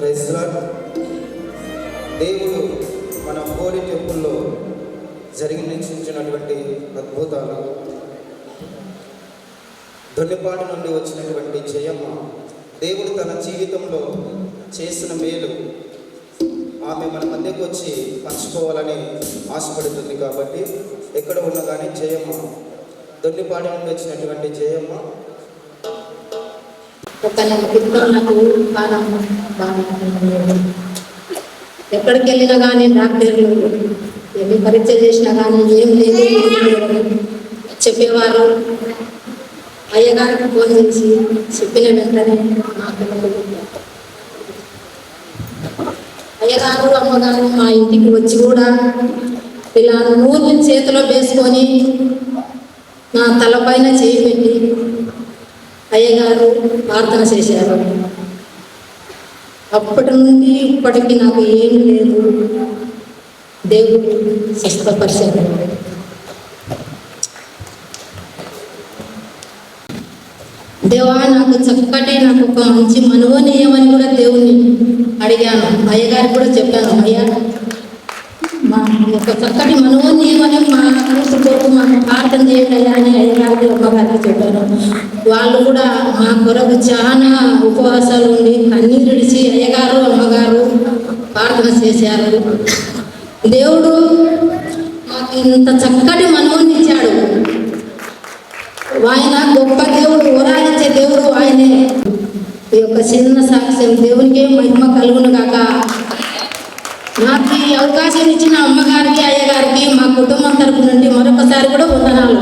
క్రైస్తలా దేవుడు మన హోలీ టెంపుల్లో జరిగించినటువంటి అద్భుతాలు. దొన్నిపాటి నుండి వచ్చినటువంటి జయమ్మ దేవుడు తన జీవితంలో చేసిన మేలు ఆమె మన మధ్యకు వచ్చి పంచుకోవాలని ఆశపడుతుంది కాబట్టి ఎక్కడ ఉన్న కానీ జయమ్మ దొన్నిపాటి నుండి వచ్చినటువంటి జయమ్మ తన నెల నాకు కాలం ఎక్కడికి వెళ్ళినా కానీ డాక్టర్లు ఎన్ని పరీక్ష చేసినా కానీ ఏం లేదు. చెప్పేవారు. అయ్యగారికి ఫోన్ చేసి చెప్పిన వెంటనే మా పిల్లలు అయ్యగారు అమ్మగారు మా ఇంటికి వచ్చి కూడా ఇలా నూనె చేతిలో వేసుకొని నా తలపైన చేయి పెట్టి అయ్యగారు ప్రార్థన చేశారు. అప్పటి నుండి ఇప్పటికి నాకు ఏం లేదు. దేవుడు స్వస్థపరిచారు దేవా నాకు చక్కటి నాకు ఒక మంచి మనువనీయమని కూడా దేవుణ్ణి అడిగాను. అయ్యగారికి కూడా చెప్పాను అయ్యా ఒక చక్కటి మనోజీవనం మా మనసు కొరకు మాకు ప్రార్థన చేయండి అని అయ్యగారికి అమ్మగారికి చెప్పాను. వాళ్ళు కూడా మా కొరకు చాలా ఉపవాసాలు ఉండి కన్నీరు విడిచి అయ్యగారు అమ్మగారు ప్రార్థన చేశారు. దేవుడు మాకు ఇంత చక్కటి మనోన్ని ఇచ్చాడు. ఆయన గొప్ప దేవుడు ఓరాయించే దేవుడు ఆయనే. ఈ యొక్క చిన్న సాక్ష్యం దేవునికే మహిమ కలుగును కాక అవకాశం ఇచ్చిన అమ్మగారికి అయ్యగారికి మా కుటుంబం తరపు నుండి మరొకసారి కూడా వందనాలు.